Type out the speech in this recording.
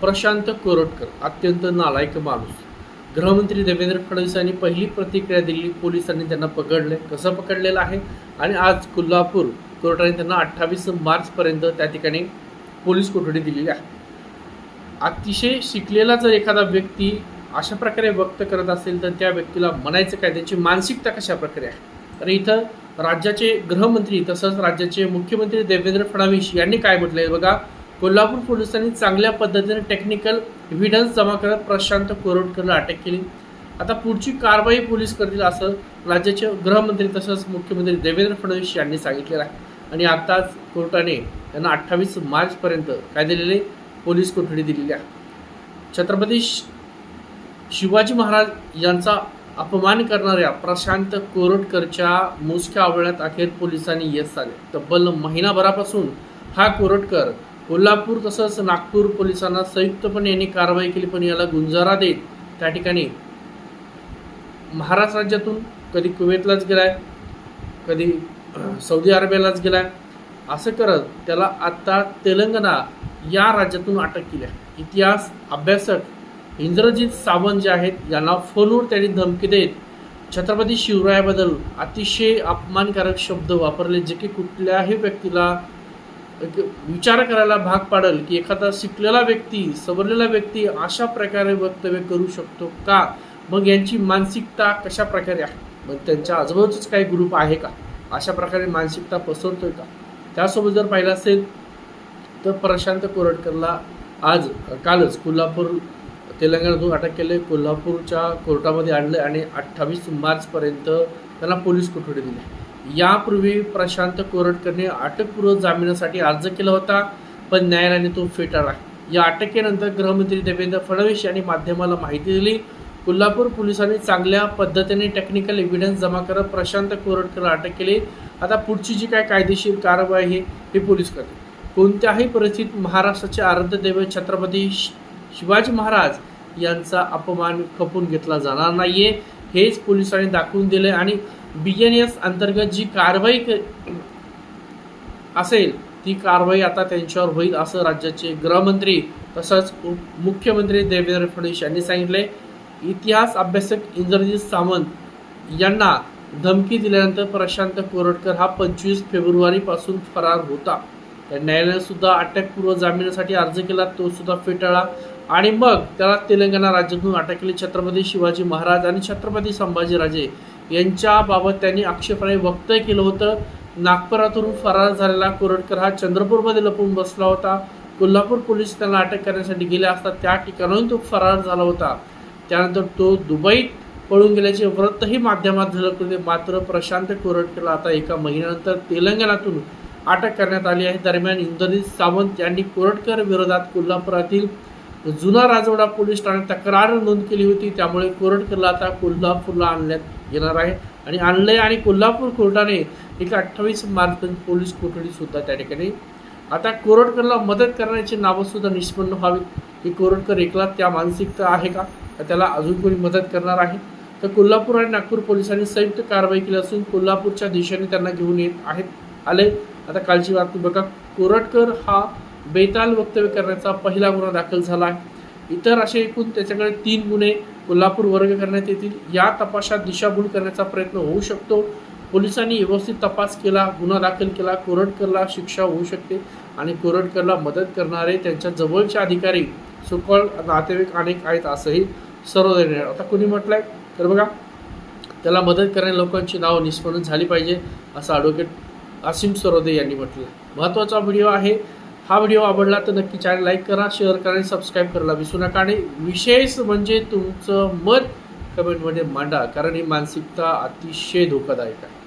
प्रशांत कोरटकर अत्यंत नालायक माणूस. गृहमंत्री देवेंद्र फडणवीस यांनी पहिली प्रतिक्रिया दिली. पोलिसांनी त्यांना पकडले. कसं पकडलेलं आहे? आणि आज कोल्हापूर कोर्टाने त्यांना अठ्ठावीस मार्चपर्यंत त्या ठिकाणी पोलीस कोठडी दिलेली आहे. अतिशय शिकलेला जर एखादा व्यक्ती अशा प्रकारे व्यक्त करत असेल तर त्या व्यक्तीला म्हणायचं काय? त्याची मानसिकता कशा प्रकारे आहे? तर इथं राज्याचे गृहमंत्री तसंच राज्याचे मुख्यमंत्री देवेंद्र फडणवीस यांनी काय म्हटलंय? बघा कोल्हापूर पोलिसांनी चांगल्या पद्धतीने टेक्निकल एव्हिडन्स जमा करत प्रशांत कोरोडकरला अटक केली. आता पुढची कारवाई पोलीस करतील असं राज्याचे गृहमंत्री तसंच मुख्यमंत्री देवेंद्र फडणवीस यांनी सांगितलेलं आहे. आणि आताच कोर्टाने त्यांना अठ्ठावीस मार्चपर्यंत काय दिलेले पोलीस कोठडी दिलेली आहे. छत्रपती शिवाजी महाराज यांचा अपमान करणाऱ्या प्रशांत कोरटकरच्या मोजक्या आवळ्यात अखेर पोलिसांनी यश आले. तब्बल महिनाभरापासून हा कोरटकर कोल्हापूर तसंच नागपूर पोलिसांना संयुक्तपणे यांनी कारवाई केली पण याला गुंजारा देत त्या ठिकाणी महाराष्ट्र राज्यातून कधी कुवेतलाच गेलाय कधी सौदी अरेबियालाच गेलाय. असं करत त्याला आता तेलंगणा या राज्यातून अटक केली आहे. इतिहास अभ्यासक इंद्रजित सावंत जे आहेत यांना फोनवर त्यांनी धमकी देत छत्रपती शिवरायाबद्दल अतिशय अपमानकारक शब्द वापरले जे की कुठल्याही व्यक्तीला विचार करायला भाग पाडेल की एखादा शिकलेला व्यक्ती सवरलेला व्यक्ती अशा प्रकारे वक्तव्य करू शकतो का? मग यांची मानसिकता कशा प्रकारे आहे? मग त्यांच्या आजूबाजूच काही ग्रुप आहे का? अशा प्रकारे मानसिकता पसरतोय का? त्यासोबत जर पाहिलं असेल तर प्रशांत कोरटकरला आज कालच कोल्हापूर तेलंगणातून अटक केले. कोल्हापूरच्या कोर्टामध्ये आणलं आणि अठ्ठावीस मार्चपर्यंत त्यांना पोलीस कोठडी दिली. यापूर्वी प्रशांत कोरटकरने अटकपूर्व जामिनासाठी अर्ज केला होता पण न्यायालयाने तो फेटाळला. या अटकेनंतर गृहमंत्री देवेंद्र फडणवीस यांनी माध्यमाला माहिती दिली. कोल्हापूर पोलिसांनी चांगल्या पद्धतीने टेक्निकल एव्हिडन्स जमा करत प्रशांत कोरटकरला अटक केली. आता पुढची जी काय कायदेशीर कारवाई आहे हे पोलीस करते कोणत्याही परिस्थितीत महाराष्ट्राचे आराध्यदैव छत्रपती शि- शिवाजी महाराज यांचा अपमान खपून घेतला जाणार नाहीये हेच पोलिसांनी दाखवून दिले आणि बी एन एस अंतर्गत जी कारवाई असेल ती कारवाई आता त्यांच्यावर होईल असं राज्याचे गृहमंत्री तसंच मुख्यमंत्री देवेंद्र फडणवीस यांनी सांगितले इतिहास अभ्यासक इंद्रजित सावंत यांना धमकी दिल्यानंतर प्रशांत कोरटकर हा पंचवीस फेब्रुवारीपासून फरार होता. त्या न्यायालयाने सुद्धा अटकपूर्व जामिनासाठी अर्ज केला तो सुद्धा फेटाळला. आणि मग त्याला तेलंगणा राज्यातून अटक केली छत्रपती शिवाजी महाराज आणि छत्रपती संभाजीराजे यांच्याबाबत त्यांनी आक्षेपाने वक्तव्य केलं होतं. नागपुरातून फरार झालेला कोरटकर हा चंद्रपूरमध्ये लपून बसला होता. कोल्हापूर पोलीस त्यांना अटक करण्यासाठी गेले असता त्या ठिकाणाहून तो फरार झाला होता. त्यानंतर तो दुबईत पळून गेल्याचे वृत्तही माध्यमात झलकले होते. मात्र प्रशांत कोरटकरला आता एका महिन्यानंतर तेलंगणातून अटक करण्यात आली आहे. दरम्यान इंद्रजित सावंत यांनी कोरटकर विरोधात कोल्हापुरातील जुना राजवाडा पोलीस ठाण्यात तक्रार नोंद केली होती त्यामुळे कोरटकरला आता कोल्हापूरला आणण्यात येणार आहे. आणि आणलंय आणि कोल्हापूर कोर्टाने एक अठ्ठावीस मार्च पोलीस कोठडी सुद्धा त्या ठिकाणी आता कोरटकरला मदत करण्याची नावंसुद्धा निष्पन्न व्हावी की कोरटकर एकला त्या मानसिकता आहे का? का त्याला अजून कोणी मदत करणार आहे? तर कोल्हापूर आणि नागपूर पोलिसांनी संयुक्त कारवाई केली असून कोल्हापूरच्या दिशेने त्यांना घेऊन येत आहेत. आले आता कालची बातमी बघा. कोरटकर हा बेताल वक्तव्य करण्याचा पहिला गुन्हा दाखल झाला. आहे इतर असे एकूण त्याच्याकडे तीन गुन्हे कोल्हापूर वर्ग करण्यात येतील. या तपासात दिशाभूल करण्याचा प्रयत्न होऊ शकतो. पोलिसांनी व्यवस्थित तपास केला गुन्हा दाखल केला कोरटकरला शिक्षा होऊ शकते आणि कोरटकरला मदत करणारे त्यांच्या जवळचे अधिकारी सुकळ नातेवाईक अनेक आहेत असंही सर्व आता कोणी म्हटलंय? तर बघा त्याला मदत करणाऱ्या लोकांची नावं निष्पन्न झाली पाहिजे असं ॲडव्होकेट असीम सरोदे यांनी म्हटलं महत्त्वाचा व्हिडिओ आहे हा व्हिडिओ आवडला तर नक्की चॅनल लाईक करा शेअर करा आणि सबस्क्राईब करायला विसरू नका. आणि विशेष म्हणजे तुमचं मत कमेंटमध्ये मांडा कारण ही मानसिकता अतिशय धोकादायक आहे.